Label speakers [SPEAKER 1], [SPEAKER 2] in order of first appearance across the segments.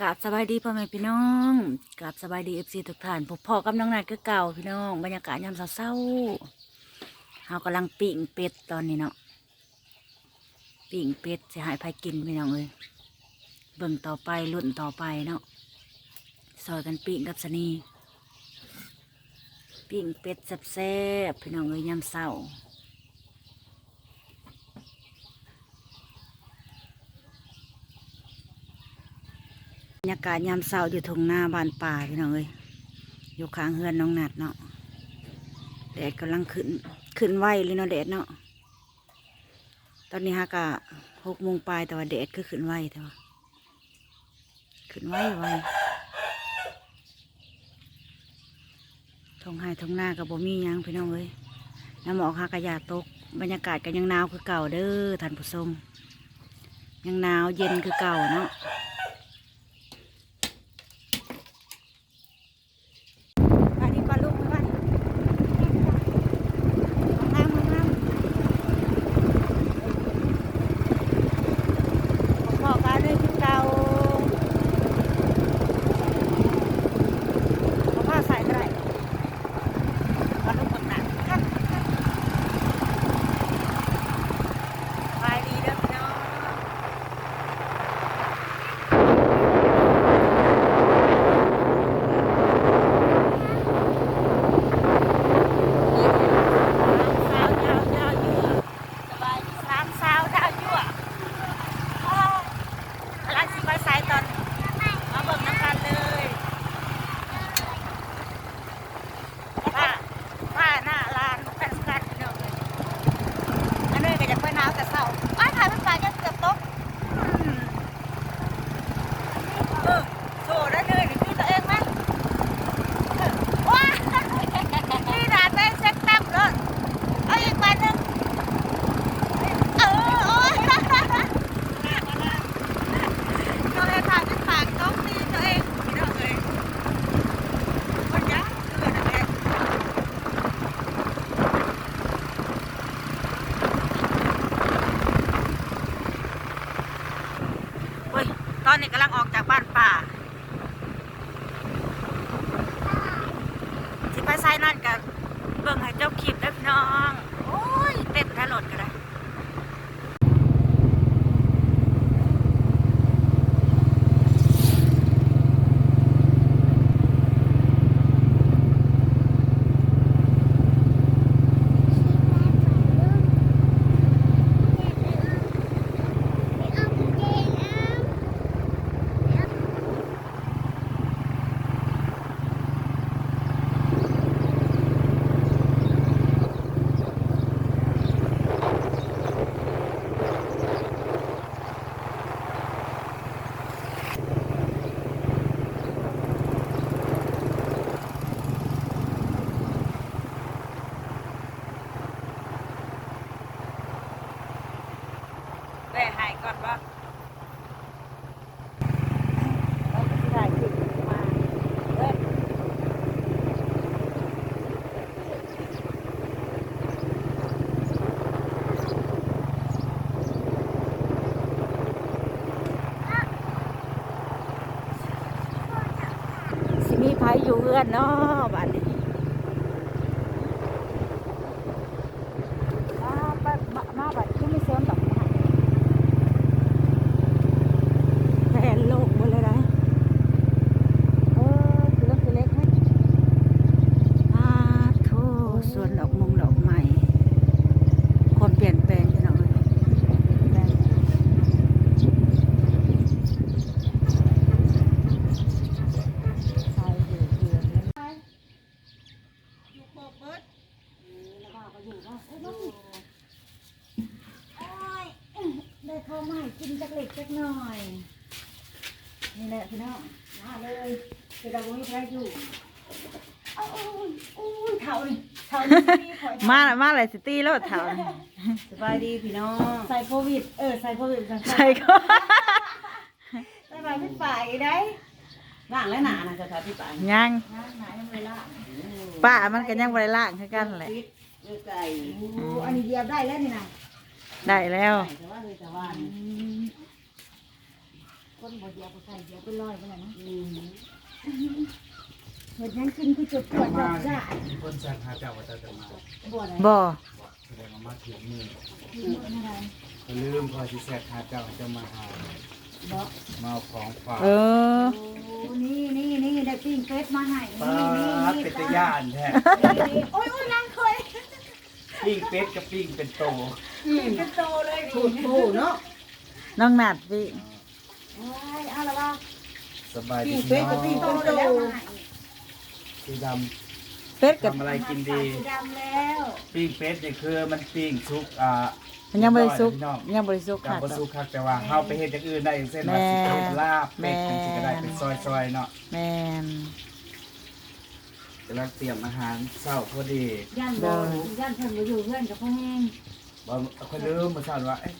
[SPEAKER 1] กราบสบายดีพ่อแม่พี่น้องกราบสบายดีเอฟซีทุกท่านพบพ่อกับน้องนัดคือเก่าพี่น้องบรรยากาศยามเศร้าๆเฮากำลังปิ้งเป็ดตอนนี้เนาะปิ้งเป็ดจะหายไผกินพี่น้องเลยเบิ่งต่อไปรุ่นต่อไปเนาะซอยกันปิ้งกับสนีปิ้งเป็ดแซ่บๆพี่น้องเลยยามเศร้า รรยากาศยามเช้าอยู่ทงหน้าบ้านป่าพี่น้องเอ้ยอยู่ข้างเฮือนน้องนัดเนาะแดดกำลังขึ้นขึ้นไหวเลยเนาะแดดเนาะตอนนี้ฮะกะหกโมงปลายแต่ว่าแดดคือขึ้นไหวแต่ว่าขึ้นไหวไวทงไห้ทงหน้ากับบ่มียังพี่น้องเอ้ยน้ำหมอกฮากะยาตก บรรยากาศก็ยังหนาวคือเก่าเด้อท่านผู้ชมยังหนาวเย็นคือเก่าเนาะ อันนี้ปลาลูกไหมบ้านน้ำน้ำพอกันเลยคือเก่าเอาผ้าใส่ก็ได้ปลาลูกคนหนักไปดีเด้อพี่น้อง สาวดาวดาวยั่วสบายดีสามสาวดาวยั่วอ้าวกำลังสิไปสายตอนมาเบิ่งน้ำกันเลยผ้าผ้าหน้าลานกันกันเนาะอันนี้ก็จะไปหนาวแต่เศร้าอ้ายถ่ายเป็นปลาจะเกือบตกอืมเออโซ่ได้เลยนี่คือตัวเองไหมเออว้านี่ด่านไปเซ็ตแต้มเลย เอาอีกวันหนึ่งเออโอ๊ยเราเลยทานเป็นปากต้องตีตัวเองพี่น้องเอ้ยคนยักษ์เกิดอะไรเฮ้ย ต อนนี้กำลังออกจากบ้านป่า สิไปไซนั่นกัน เบิ่งให้เจ้าคลิปนะพี่น้อง โอ้ย เต้นถนนกันเลยแว่หายก่อนปะได้ขึ้นมาเอ้ยสิมีไผ อยู่เพื่อนเนาะบ้านนี้มาไปมามาบัดคือไม่เซมดอกไม้แผนโลกหมดเลยนะเออคือเรื่องคือเล็กไหมอาโทสวนดอกมงดอกไม้ความเปลี่ยนแปลงพี่น้องเอ้ยแปลงใช่อยู่เดือนนี้ ได้ข้าวใหม่กินจักเล็กจักหน่อย นี่แหละพี่น้องมาเลยคือเราไม่มีใครอยู่เอาโอ้ยโอ้ยเท่านี่เท่านี่พี่ข่อย
[SPEAKER 2] มาละมาหลายสิตี้แล้วเท่า
[SPEAKER 3] สบายดีพี่น้อง
[SPEAKER 1] ใส่โควิด เออใส่โควิดใส่
[SPEAKER 2] ใช่ก็
[SPEAKER 1] ใส่ไปเป็นฝ่ายได้
[SPEAKER 3] ร่างและหนานะจะทำที่ป่าน
[SPEAKER 2] ยัง
[SPEAKER 1] น้ำหนายังไม่ละ
[SPEAKER 2] ป้ามันก็ยังบริล่างคือกันแหละ
[SPEAKER 3] ฟิตเลือไก่
[SPEAKER 1] โอ้อันนี้เดียวได้แล้วนี่นะ
[SPEAKER 2] ได้แล้ว
[SPEAKER 3] แต่ว่าเลยแต่ว่า
[SPEAKER 1] อืม
[SPEAKER 3] ก็
[SPEAKER 1] คนบ่เดียวบ่ใส่เดียวไปลอยไปแล้วนะเห็ดยังกินคือจุดปวดแบบจ้า
[SPEAKER 4] มีคนสั่งหาเจ้าว่าเจ้าจะมา
[SPEAKER 1] บ่ได้
[SPEAKER 2] บ่
[SPEAKER 4] แสดงว่ามาถึงนี่
[SPEAKER 1] อะไร
[SPEAKER 4] ก็ลืมพอสิแซกหาเจ้าจะมาหา
[SPEAKER 1] บ่
[SPEAKER 4] มาเอาของฝาก
[SPEAKER 2] เออ
[SPEAKER 1] โอ้นี่นี่นี่ได้ปิ้งเป็ดมาให้
[SPEAKER 4] ปลา
[SPEAKER 1] นี่นี่
[SPEAKER 4] เป็
[SPEAKER 1] นี่
[SPEAKER 4] ดตะย่านแท้
[SPEAKER 1] นี่โอ้ยโอ้ยนางเคย
[SPEAKER 4] ปิ้งเป็ดกับปิ้งเป็นโต
[SPEAKER 1] เป็นโตเลย
[SPEAKER 3] พู
[SPEAKER 1] นี่
[SPEAKER 3] ดพูดเนาะ
[SPEAKER 2] น้องนัดพี่
[SPEAKER 1] โอ้ยเอาละว่า
[SPEAKER 4] สบายดี
[SPEAKER 3] ปิ้งเป็ดกับปิ้ง
[SPEAKER 1] โตแล้วมาให้
[SPEAKER 4] สีด
[SPEAKER 2] เป็ดำกับ
[SPEAKER 4] ทำอะไรกินดี
[SPEAKER 1] สีดำแล้ว
[SPEAKER 4] ปิ้งเป็ดนี่คือมันปิ้งซุกอ่า
[SPEAKER 2] มันยังบริสุทธิ์
[SPEAKER 4] พี่น้อง
[SPEAKER 2] ยังบริสุทธิ์
[SPEAKER 4] กับ
[SPEAKER 2] ค่ะ
[SPEAKER 4] บ่ซุกครับแต่ว่าเฮาไปเฮ็ดอย่างอื่นได้อย่างเช่นว่าสิเฮ็ดลาบเป็ดจังซี่ก็ได้เป็นซอยๆเนาะ
[SPEAKER 2] แมน
[SPEAKER 4] กำลังเตรียมอาหารเช้าพอดี
[SPEAKER 1] ย่านบ่ย่านเพิ่นบ่อยู่เพื่อนกับพ่อแห้ง
[SPEAKER 4] บ่ค่อยลืมมาสั่นว่าเอ๊ะ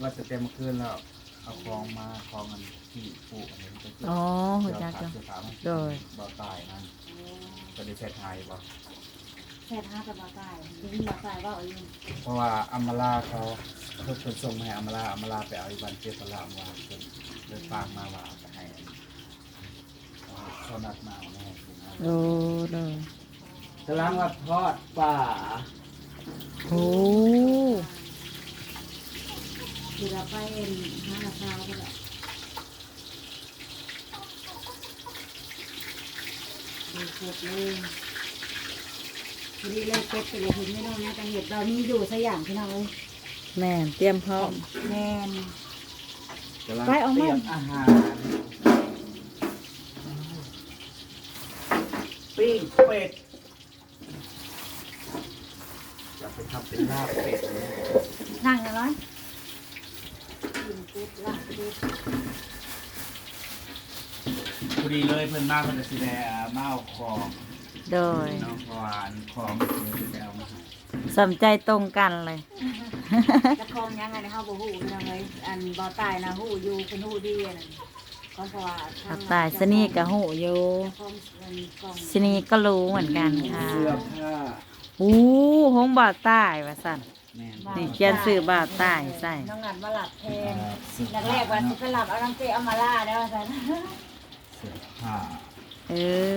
[SPEAKER 4] ว่าจะเต็มเมื่อคืนแล้วเอาของมาของมันที่ปลูกอันนี้ก็คือ
[SPEAKER 2] อ๋อหัว
[SPEAKER 4] เสื้
[SPEAKER 2] จั
[SPEAKER 4] อกผ้า
[SPEAKER 2] จ้ะ
[SPEAKER 4] เสื้อผ้ามัน
[SPEAKER 2] โดย
[SPEAKER 4] บ่ตายนั่นก็ได้ใช้ไทยบ่
[SPEAKER 1] แค่ท้ากับบ่ตายดึงบ่ตายว่าเอาอยู่
[SPEAKER 4] เพราะว่าอัมมาลาเขาเพิ่นเพิ่นส่งมาให้อัมมาลาอัมมาลาไปเอาอีวันเจ็ดตลาดมาเพิ่นเลยฝากมาว่าเอาไปให้เอาเขานัดมาเอาแน่ผมเอา
[SPEAKER 2] โอ้ เลย
[SPEAKER 4] กำลังว่าทอดป่า
[SPEAKER 2] โอ้
[SPEAKER 1] คือเราไปเอ็นหาข้าวก็ได้ดูสดเลยพอดีเลยเป็ดไปเลยเห็นไม่ต้องนะจังเห็ดเรามีอยู่สักอย่างพี่น้องเอ้ย
[SPEAKER 2] แม่นเตรียมพร้อม
[SPEAKER 1] แม่น
[SPEAKER 4] กำลัง
[SPEAKER 1] ไปเอามา
[SPEAKER 4] เตรียมอาหาร ปิ้งเป็ดจะไปทำเป็นลาบเป็ดเลย
[SPEAKER 1] นั่งกันร้อยกินเป็ดลาบเป็ด
[SPEAKER 4] พอดีเลยเพิ่นมาเพิ่นจะสิได้มาเอาของ
[SPEAKER 2] โดย
[SPEAKER 4] น้องพวานของเพิ่นจะเอามาให้
[SPEAKER 2] สนใจตรงกันเลย
[SPEAKER 1] จะคลองยังไงนะเฮาบ่ฮู้พี่น้องเอ้ยอันบ่ตายนะฮู้อยู่เพิ่นฮู้ดีอันนั้ นก็เพราะว่าท
[SPEAKER 2] ผักตายสนีกับหูอยู่
[SPEAKER 1] กล้องอันกล้อง
[SPEAKER 2] สนีก็รู้เหมือนกันค่ะ
[SPEAKER 4] เสื้อผ้า
[SPEAKER 2] อู้หงบ่าวใต้ว่าสั่น
[SPEAKER 4] แม่น
[SPEAKER 2] นี่เขียนสื่อบ่าวใต้ใส่
[SPEAKER 1] น้องงันมาหลับแทน
[SPEAKER 4] เสื้อ
[SPEAKER 1] แรกๆว่าสิไปหลับเอาน้ำเจเอามาล่าได้ว่าซั่น
[SPEAKER 4] เสื้อผ้า
[SPEAKER 2] เอ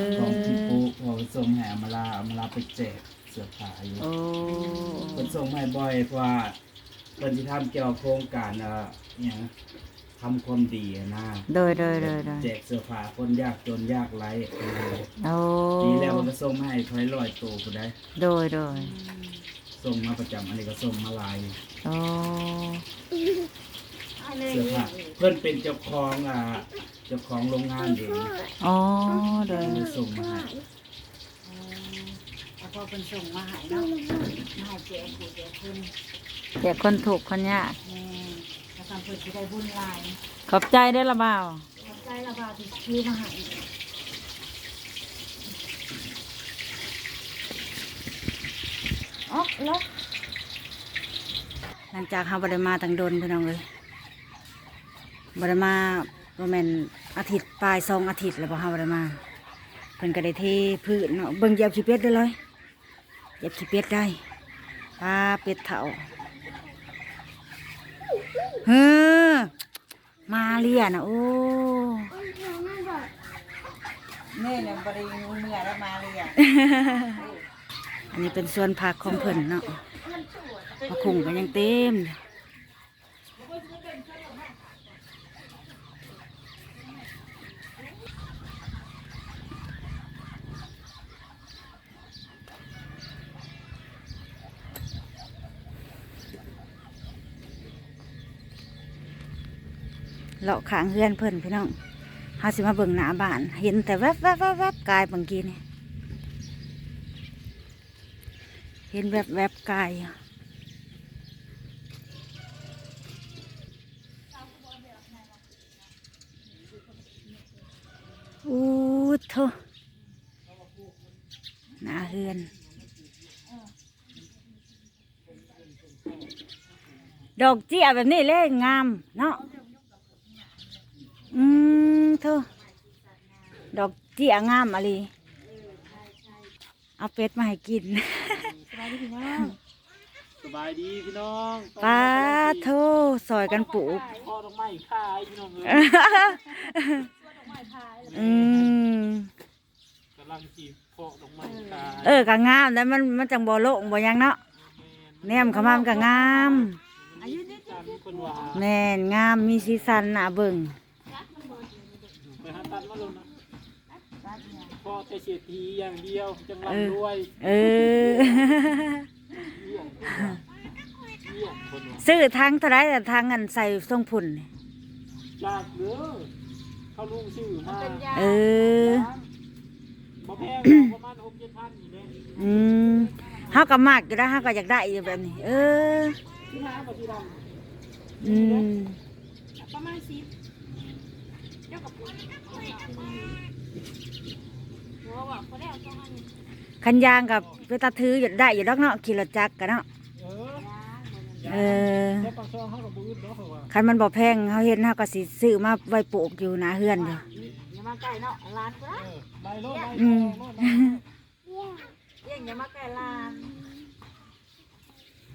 [SPEAKER 2] อ
[SPEAKER 4] ของที่ปุ๊พอส่งให้อำมาลาอำมาลาไปแจกเสื้อผ้าอยู่
[SPEAKER 2] โอ้
[SPEAKER 4] เพิ่นส่งมาให้บ่อยเพราะว่าเพิ่นสิทำเกี่ยวกับโครงการเอ่อหยัง ทำความดีอะนะ
[SPEAKER 2] โดยโดยโดยโดย
[SPEAKER 4] แจกเสื้อผ้าคนยากจนยากไร้
[SPEAKER 2] โอ้
[SPEAKER 4] ปีแล้วมันก็ส่งมาให้ถอยลอยตัวผู้ใด
[SPEAKER 2] โดยโดย
[SPEAKER 4] ส่งมาประจำอันนี้ก็ส่งมาหลาย
[SPEAKER 2] โอ้
[SPEAKER 4] เสื้อผ้าเพิ่นเป็นเจ้าของอ่าเจ้าของโรงงานเอง
[SPEAKER 2] อ๋อโดย
[SPEAKER 4] เลยส่งมาให้
[SPEAKER 1] แล้วพอเป็นส่งมาให้เนาะมาให้เจ๊กูเจ๊คุณ
[SPEAKER 2] เดี๋ยวคนถูกคนยาก
[SPEAKER 1] แม่แล้วทำเพื่อจะได้บุญหลาย
[SPEAKER 2] ขอบใจได้อละบ่าว
[SPEAKER 1] ขอบใจละบาทที่ซื้อมาให้
[SPEAKER 2] อ๋อแล้ว
[SPEAKER 1] หลังจากเฮาบ่ได้มาตั้งโดนพี่น้องเลยบ่ได้มาประมาณอาทิตย์ปลายสองอาทิตย์แล้วบ่เฮาบ่ได้มาเพิ่นก็ได้เทพืชเนาะเบิ่งเหยียบขี้เป็ดได้เลยเหยียบขี้เป็ดได้ปลาเป็ดเฒ่า เฮ้อมาเรียนะโอ้
[SPEAKER 2] นี่เนี่ยบริงูเมื่อแล้วมาเรียน
[SPEAKER 1] อันนี้เป็นส่วนผักของเพิ่นเนาะมะคุงก็ยังเต็มอยู่ เลาะขางเฮือนเพิ่นพี่น้องเฮาสิมาเบิ่งหน้าบ้าน เห็นแต่แวบแวบแวบแวบกายบางกีนี่เห็นแวบแวบๆกายอะอู้โถหน้าเฮือนดอกเจี้ยแบบนี้เลยงามเนาะ เถอะดอกเจี้ยงามอะไรเอาเป็ดมาให้กิน
[SPEAKER 2] สบายดีพี่น้อง
[SPEAKER 5] สบายดีพี่น้อง
[SPEAKER 1] ป้าโทซอยกันปลูก
[SPEAKER 5] พ่อต้องไม่ขายพี่น้องเลย
[SPEAKER 1] อืม
[SPEAKER 5] กำลังจีบพ่อต้องไม่ขาย
[SPEAKER 1] เออก็งามแล้วมันมันจังบ่โลงบ่หยังเนาะแนมเข้ามามันก็งาม
[SPEAKER 5] การคนว่า
[SPEAKER 1] แน่นงามมีสีสันน่ะเบิ่ง
[SPEAKER 5] ไปหา ตัดมาลงนะพ่อแต่เศรษฐีอย่างเดียวจังร่ำรวย
[SPEAKER 1] เออ
[SPEAKER 5] เยี่ยมเยี่ยมคนว่า
[SPEAKER 1] ซื้อทั้งเท่าไรแต่ทั้งอันใส่ทรงพุ่นนี่
[SPEAKER 5] จากเด้อเขาลุงชื่อมา
[SPEAKER 1] เออ
[SPEAKER 5] บ่แพงประมาณหกเจ็ดพันนี่แหละ
[SPEAKER 1] อืมเฮาก็มักอยู่แล้วเฮาก็อยากได้อยู่แบบนี้ เออ
[SPEAKER 5] ที่ห้ากับที่ด
[SPEAKER 1] อืม
[SPEAKER 3] ประมาณสิบ
[SPEAKER 1] คันยางกับเวตาถืออยู่ได้อยู่ดอกเนาะขี่รถจักรกันเนาะ
[SPEAKER 5] เออคัน
[SPEAKER 1] มันบ่แพงเฮาเห็นเฮาก็สิซื้อมาไว้ปลูกอยู่หน้าเฮือนอยู่
[SPEAKER 3] อย่ามาใกล้เนาะร้านกูนะ
[SPEAKER 5] ใบโลใบโล
[SPEAKER 1] ม
[SPEAKER 3] เย่งอย่ามาใกล้ร้าน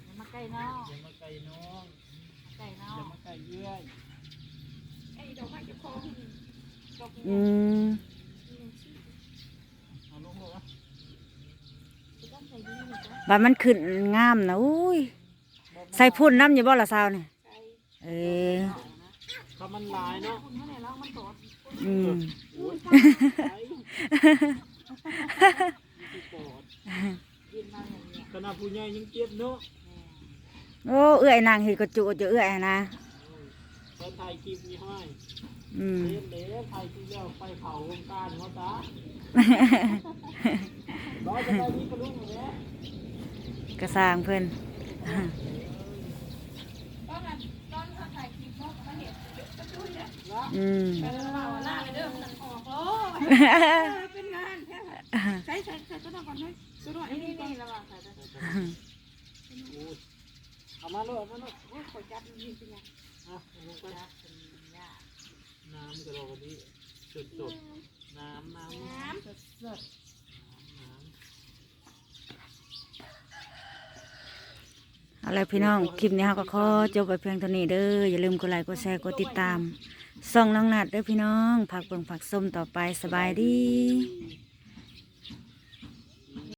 [SPEAKER 3] อย่ามาใกล้เนาะ
[SPEAKER 5] อย่ามาไกลน้อง
[SPEAKER 3] ใกล้เนาะ
[SPEAKER 5] อย่ามาไกลเยื่อย
[SPEAKER 1] อืม
[SPEAKER 5] เอาลงเลยอ่ะ
[SPEAKER 1] บัดมันขึ้นงามนะอุ้ยใส่พุ่นน้ำอยู่บ่ล่ะสาวนี่เออ
[SPEAKER 5] ถ้ามันหลายเนาะ
[SPEAKER 1] อืม
[SPEAKER 5] ไหลสิปอดขนาดผู้ใหญ่ยังเจ็บเนาะ
[SPEAKER 1] โอ้เอื้อยนางเฮ็ดกระจุจะเอื้อยนะ
[SPEAKER 5] ตอนถ่ายคลิปนี่ให้
[SPEAKER 1] อืม
[SPEAKER 5] เล่นเด้ถ่ายคลิปแล้วไปเผาวงการเขาซะร้อยจะไปนี่กระลุงแหละ
[SPEAKER 1] กระสร้างเพิ่นอืม
[SPEAKER 3] ใช้ใช้ใช้ก็ต้องก่อนให้ก็ต้องนี่นี่ระวังใส่ตัว
[SPEAKER 5] เอามาเลยเอามาเลย
[SPEAKER 3] โอ้ยขอจับนี่เป็นไง
[SPEAKER 5] อะเอาลงไป
[SPEAKER 3] จับเป็นยา
[SPEAKER 5] น้ำกระโดดวันนี้สดสดๆน้ำน้ำน้ำ
[SPEAKER 3] สดสดำ
[SPEAKER 1] เอาละพี่น้อง คลิปนี้เราก็ขอจบไปเพียงเท่านี้เด้อ อย่าลืมกดไลค์ กดแชร์ กดติดตามส่องน้องนัดเด้อพี่น้องผักเบิ่งผักส้มต่อไปสบายดี